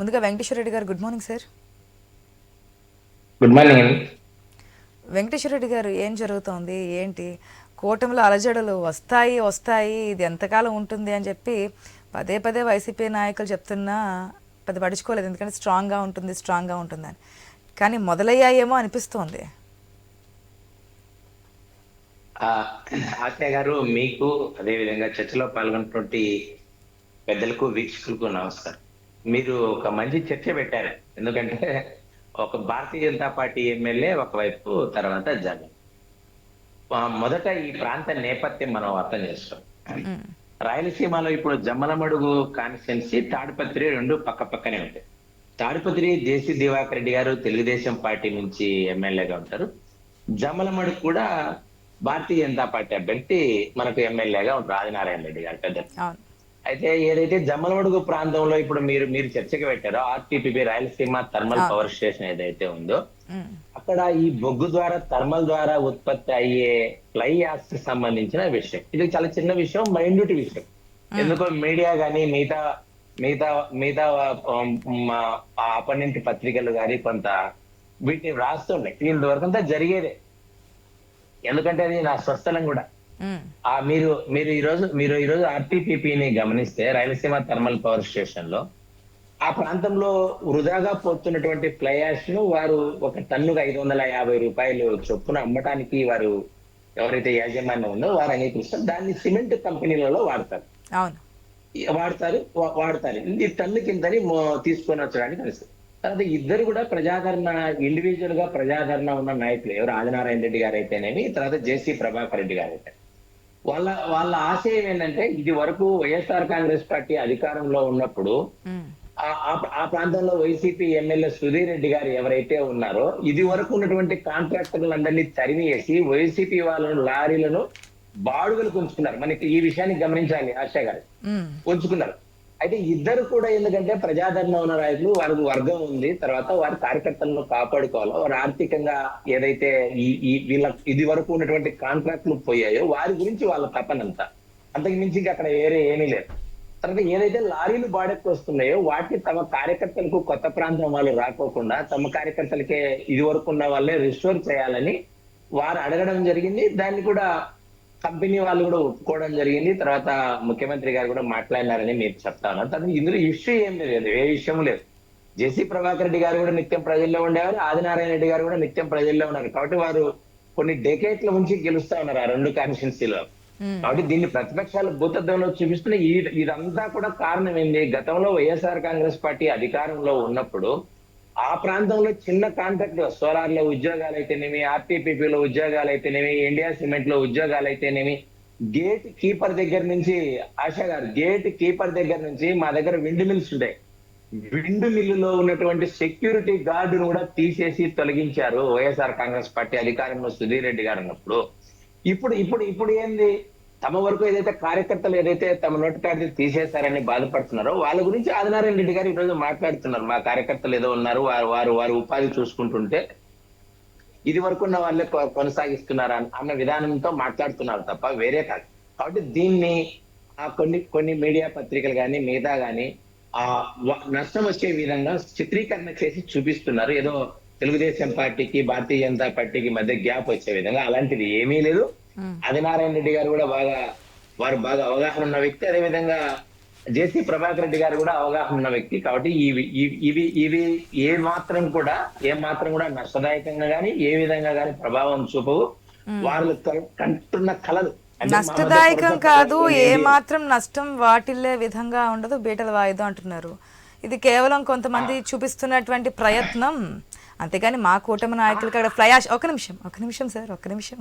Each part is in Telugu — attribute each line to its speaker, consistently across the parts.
Speaker 1: ముందుగా వెంకటేశ్వర రెడ్డి గారు good morning sir.
Speaker 2: Good morning అండి.
Speaker 1: వెంకటేశ్వర రెడ్డి గారు ఏం జరుగుతోంది? ఏంటి? కూటమిలో అలజడులు వస్తాయి వస్తాయి ఇది ఎంతకాలం ఉంటుంది అని చెప్పి పదే పదే వైసీపీ నాయకులు చెప్తున్నా పెద్ద పడుచుకోలేదు ఎందుకంటే స్ట్రాంగ్గా ఉంటుంది స్ట్రాంగ్గా ఉంటుందని. కానీ మొదలయ్యాయేమో అనిపిస్తోంది.
Speaker 2: ఆ, ఆశయ గారు మీకు అదేవిధంగా చర్చలో పాల్గొన్నటువంటి పెద్దలకు వీక్షకులకు నమస్కారం. మీరు ఒక మంచి చర్చ పెట్టారు. ఎందుకంటే ఒక భారతీయ జనతా పార్టీ ఎమ్మెల్యే ఒకవైపు తర్వాత జగన్. మొదట ఈ ప్రాంత నేపథ్యం మనం అర్థం
Speaker 1: మ్మ్.
Speaker 2: రాయలసీమలో ఇప్పుడు జమ్మలమడుగు కాన్స్టిట్యున్సీ తాడిపత్రి రెండు పక్క పక్కనే ఉంటాయి. తాడిపత్రి జేసీ దివాకర్ రెడ్డి గారు తెలుగుదేశం పార్టీ నుంచి ఎమ్మెల్యేగా ఉంటారు. జమ్మలమడుగు కూడా భారతీయ జనతా పార్టీ అభ్యర్థి మనకు ఎమ్మెల్యేగా ఉంటారు. ఆదినారాయణ రెడ్డి గారు పెద్ద అయితే ఏదైతే జమ్మలమడుగు ప్రాంతంలో ఇప్పుడు మీరు మీరు చర్చకి పెట్టారో RTPP Rayalaseema thermal power station ఏదైతే ఉందో. అక్కడ ఈ బొగ్గు ద్వారా థర్మల్ ద్వారా ఉత్పత్తి అయ్యే ఫ్లై కి సంబంధించిన విషయం. ఇది చాలా చిన్న విషయం మైన్యూట్ విషయం. ఎందుకో మీడియా గానీ మిగతా మిగతా మిగతా అపన్నెంట్ పత్రికలు గానీ కొంత వీటిని రాస్తుండే దీని వరకంతా జరిగేదే. ఎందుకంటే అది నా స్వస్థలం కూడా. ఆ మీరు మీరు ఈ రోజు మీరు ఈ రోజు ఆర్టీపీపీని గమనిస్తే రాయలసీమ థర్మల్ పవర్ స్టేషన్లో ఆ ప్రాంతంలో వృధాగా పోతున్నటువంటి ఫ్లై యాష్ను వారు ఒక టన్నుకు ఐదు వందల యాభై రూపాయలు చొప్పున అమ్మటానికి వారు ఎవరైతే యాజమాన్యం ఉందో వారు అంగీకరిస్తారు. దాన్ని సిమెంట్ కంపెనీలలో వాడతారు. ఈ- వాడతారు వాడతారు. ఇది టన్ను కిందని తీసుకొని వచ్చడానికి తెలుస్తుంది తర్వాత ఇద్దరు కూడా ప్రజాదరణ ఇండివిజువల్గా ప్రజాదరణ ఉన్న నాయకులు ఎవరు? ఆదినారాయణ రెడ్డి గారు అయితేనేమి తర్వాత జేసీ ప్రభాకర్ రెడ్డి గారు అయితే వాళ్ళ వాళ్ళ ఆశయం ఏంటంటే ఇది వరకు వైఎస్ఆర్ కాంగ్రెస్ పార్టీ అధికారంలో ఉన్నప్పుడు. ఆ- ప్రాంతంలో వైసీపీ ఎమ్మెల్యే సుధీర్ రెడ్డి గారు ఎవరైతే ఉన్నారో ఇది వరకు ఉన్నటువంటి కాంట్రాక్టర్లందరినీ తరిమివేసి వైసీపీ వాళ్ళను లారీలను బాడుగలకు ఉంచుకున్నారు మనకి ఈ విషయాన్ని గమనించాలి ఆశా గారు
Speaker 1: మ్మ్.
Speaker 2: ఉంచుకున్నారు అయితే ఇద్దరు కూడా ఎందుకంటే ప్రజాదరణ ఉన్న నాయకులు వారికి వర్గం ఉంది. తర్వాత వారి కార్యకర్తలను కాపాడుకోవాలో. వారు ఆర్థికంగా ఏదైతే ఈ వీళ్ళ ఇది వరకు ఉన్నటువంటి కాంట్రాక్ట్లు పోయాయో వారి గురించి వాళ్ళ తపనంతా. అంతకు మించి ఇంకా అక్కడ వేరే ఏమీ లేదు. తర్వాత ఏదైతే లారీలు బాడెక్కి వస్తున్నాయో వాటిని తమ కార్యకర్తలకు కొత్త ప్రాంతం వాళ్ళు రాకోకుండా తమ కార్యకర్తలకే ఇది వరకు ఉన్న వాళ్ళే రిస్టోర్ చేయాలని వారు అడగడం జరిగింది. దాన్ని కూడా కంపెనీ వాళ్ళు కూడా ఒప్పుకోవడం జరిగింది. తర్వాత ముఖ్యమంత్రి గారు కూడా మాట్లాడినారని మీరు చెప్తా ఉన్నారు. తర్వాత ఇందులో ఇష్యూ ఏం లేదు ఏ విషయం లేదు. జేసీ ప్రభాకర్ రెడ్డి గారు కూడా నిత్యం ప్రజల్లో ఉండేవారు ఆదినారాయణ రెడ్డి గారు కూడా నిత్యం ప్రజల్లో ఉన్నారు. కాబట్టి వారు కొన్ని డెకేట్ల నుంచి గెలుస్తా ఉన్నారు ఆ రెండు కాన్స్టిట్యున్సీలో. కాబట్టి దీన్ని ప్రతిపక్షాలు భూతత్వంలో చూపిస్తున్న ఈ ఇదంతా కూడా కారణం ఏంది? గతంలో వైఎస్ఆర్ కాంగ్రెస్ పార్టీ అధికారంలో ఉన్నప్పుడు ఆ ప్రాంతంలో చిన్న కాంట్రాక్ట్ సోలార్లో ఉద్యోగాలు అయితేనేమి ఆర్టీపీపీలో ఉద్యోగాలు అయితేనేమి ఇండియా సిమెంట్లో ఉద్యోగాలు అయితేనేమి గేట్ కీపర్ దగ్గర నుంచి ఆశా గారు గేట్ కీపర్ దగ్గర నుంచి మా దగ్గర విండ్ మిల్స్ ఉంటాయి. విండ్ మిల్లులో ఉన్నటువంటి సెక్యూరిటీ గార్డును కూడా తీసేసి తొలగించారు వైఎస్ఆర్ కాంగ్రెస్ పార్టీ అధికారంలో సుధీర్ రెడ్డి గారు ఉన్నప్పుడు. ఇప్పుడు ఇప్పుడు ఇప్పుడు ఏంది? తమ వరకు ఏదైతే కార్యకర్తలు ఏదైతే తమ నోటికాడి తీసేశారని బాధపడుతున్నారో వాళ్ళ గురించి ఆదినారాయణ రెడ్డి గారు ఈరోజు మాట్లాడుతున్నారు. మా కార్యకర్తలు ఏదో ఉన్నారు వారు వారు వారు ఉపాధి చూసుకుంటుంటే ఇది వరకు ఉన్న వాళ్ళే కొ- కొనసాగిస్తున్నారు అన్న- అన్న విధానంతో మాట్లాడుతున్నారు తప్ప వేరే కాదు. కాబట్టి దీన్ని ఆ కొన్ని కొన్ని మీడియా పత్రికలు కానీ మిగతా కానీ ఆ నష్టం వచ్చే విధంగా చిత్రీకరణ చేసి చూపిస్తున్నారు. ఏదో తెలుగుదేశం పార్టీకి భారతీయ జనతా పార్టీకి మధ్య గ్యాప్ వచ్చే విధంగా అలాంటిది ఏమీ లేదు. ఆదినారాయణ రెడ్డి గారు కూడా బాగా వారు బాగా అవగాహన ఉన్న వ్యక్తి. అదే విధంగా జేసీ ప్రభాకర్ రెడ్డి గారు కూడా అవగాహన ఉన్న వ్యక్తి. కాబట్టి ఇవి ఇవి- ఇవి ఏ మాత్రం కూడా ఏ మాత్రం కూడా నష్టదాయకంగా గానీ ఏ విధంగా గానీ ప్రభావం చూపవు. వాళ్ళు కంటున్న కళలు మధ్య
Speaker 1: నష్టదాయకం కాదు ఏ మాత్రం నష్టం వాటిల్లే విధంగా ఉండదు బీటల వాయిదా అంటున్నారు. ఇది కేవలం కొంతమంది చూపిస్తున్నటువంటి ప్రయత్నం. అంతేగాని మా కూటమి నాయకులకి అక్కడ ఫ్లయాష్ ఒక నిమిషం ఒక నిమిషం సార్ ఒక నిమిషం.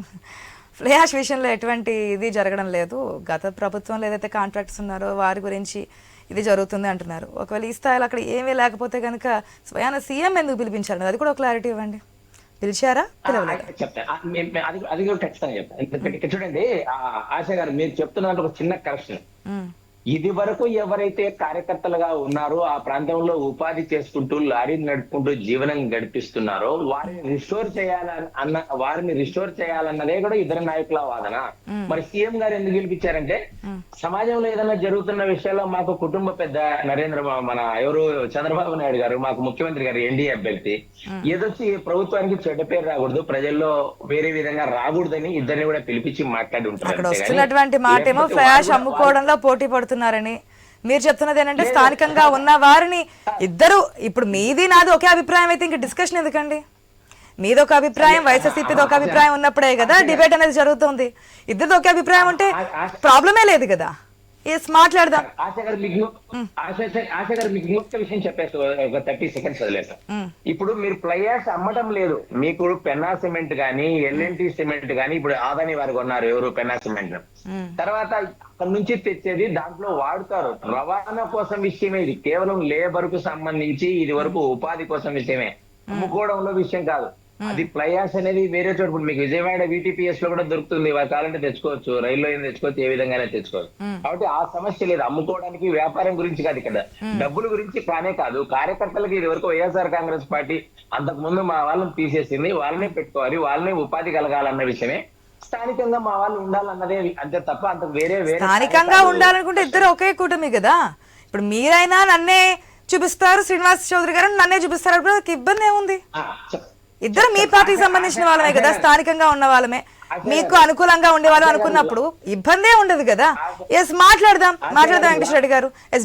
Speaker 1: ఫ్లయాష్ విషయంలో ఎటువంటి ఇది జరగడం లేదు. గత ప్రభుత్వంలో ఏదైతే కాంట్రాక్ట్స్ ఉన్నారో వారి గురించి ఇది జరుగుతుంది అంటున్నారు. ఒకవేళ ఈ స్థాయిలో అక్కడ ఏమీ లేకపోతే కనుక స్వయాన సీఎం ఎందుకు పిలిపించారు? అది కూడా ఒక క్లారిటీ ఇవ్వండి. పిలిచారా?
Speaker 2: అది అది కూడా ఖచ్చితంగా చెప్తాను ఇక్కడ చూడండి ఆశ గారు మీరు చెప్తున్న ఒక చిన్న కరెక్షన్. ఇది వరకు ఎవరైతే కార్యకర్తలుగా ఉన్నారో ఆ ప్రాంతంలో ఉపాధి చేసుకుంటూ లారీ నడుపుకుంటూ జీవనం గడిపిస్తున్నారో వారిని రిస్టోర్ చేయాలని అన్న వారిని రిస్టోర్ చేయాలన్నదే కూడా ఇద్దరు నాయకుల వాదన. మరి సీఎం గారు ఎందుకు గెలిపించారంటే సమాజంలో ఏదైనా జరుగుతున్న విషయాల్లో మాకు కుటుంబ పెద్ద నరేంద్ర మన ఎవరు చంద్రబాబు నాయుడు గారు మాకు ముఖ్యమంత్రి గారు ఎన్డీఏ అభ్యర్థి. ఏదొచ్చి ప్రభుత్వానికి చెడ్డ పేరు రాకూడదు ప్రజల్లో వేరే విధంగా రాకూడదని ఇద్దరిని కూడా పిలిపించి మాట్లాడి ఉంటారు
Speaker 1: అక్కడ
Speaker 2: అంతేగాని
Speaker 1: వస్తున్నటువంటి మాట ఏమో
Speaker 2: లేకపోతే
Speaker 1: ఫ్లాష్
Speaker 2: వాళ్ళు-
Speaker 1: అమ్ముకోవడంలో పోటీ పడుతున్నారని మీరు చెప్తున్నది ఏంటంటే స్థానికంగా ఉన్న వారిని ఇద్దరు ఇప్పుడు మీది నాది ఒకే అభిప్రాయం అయితే ఇంక డిస్కషన్ ఎందుకండి? మీది ఒక అభిప్రాయం వైఎస్ఆర్సీపీది ఒక అభిప్రాయం ఉన్నప్పుడే కదా డిబేట్ అనేది జరుగుతుంది. ఇద్దరిది ఒకే అభిప్రాయం ఉంటే ప్రాబ్లమే లేదు కదా. ఎస్ మాట్లాడదాం.
Speaker 2: ఆశ గారు మీకు ఆశ ఆశ గారు మీకు ఇంకొక విషయం చెప్పేసి ఒక థర్టీ సెకండ్స్ వదిలేక ఇప్పుడు మీరు ప్లయర్స్ అమ్మటం లేదు. మీకు పెన్నా సిమెంట్ గానీ ఎల్ఎన్టీ సిమెంట్ గానీ ఇప్పుడు ఆదాని వారు కొన్నారు ఎవరు పెన్నా సిమెంట్. తర్వాత అక్కడ నుంచి తెచ్చేది దాంట్లో వాడుతారు. రవాణా కోసం విషయమే ఇది. కేవలం లేబర్కు సంబంధించి ఇది వరకు ఉపాధి కోసం విషయమే. అమ్ముకోవడంలో విషయం కాదు. అది ప్లయాస్ అనేది వేరే చోట మీకు విజయవాడ విటిపిఎస్లో కూడా దొరుకుతుంది. వాళ్ళు కావాలంటే తెచ్చుకోవచ్చు. రైల్లో ఏం తెచ్చుకోవచ్చు ఏ విధంగానే తెచ్చుకోవచ్చు. కాబట్టి ఆ సమస్య లేదు. అమ్ముకోవడానికి వ్యాపారం గురించి కాదు ఇక్కడ. డబ్బుల గురించి కానే కాదు. కార్యకర్తలకు ఇది వరకు వైఎస్ఆర్ కాంగ్రెస్ పార్టీ అంతకు ముందు మా వాళ్ళని తీసేసింది. వాళ్ళనే పెట్టుకోవాలి. వాళ్ళనే ఉపాధి కలగాలన్న విషయమే. స్థానికంగా మా వాళ్ళు ఉండాలన్నదే అంతే తప్ప అంతకు వేరే వేరే
Speaker 1: స్థానికంగా ఉండాలనుకుంటే ఇద్దరు ఒకే కూటమి కదా. ఇప్పుడు మీరైనా నన్నే చూపిస్తారు. శ్రీనివాస్ చౌదరి గారు నన్నే చూపిస్తారు. ఇబ్బంది ఏముంది? ఇద్దరు మీ పార్టీకి సంబంధించిన వాళ్ళమే కదా స్థానికంగా ఉన్న వాళ్ళమే. మీకు అనుకూలంగా ఉండే వాళ్ళు అనుకున్నప్పుడు ఇబ్బందే ఉండదు కదా. ఎస్ మాట్లాడదాం. మాట్లాడదాం వెంకటేశ్వర రెడ్డి గారు. ఎస్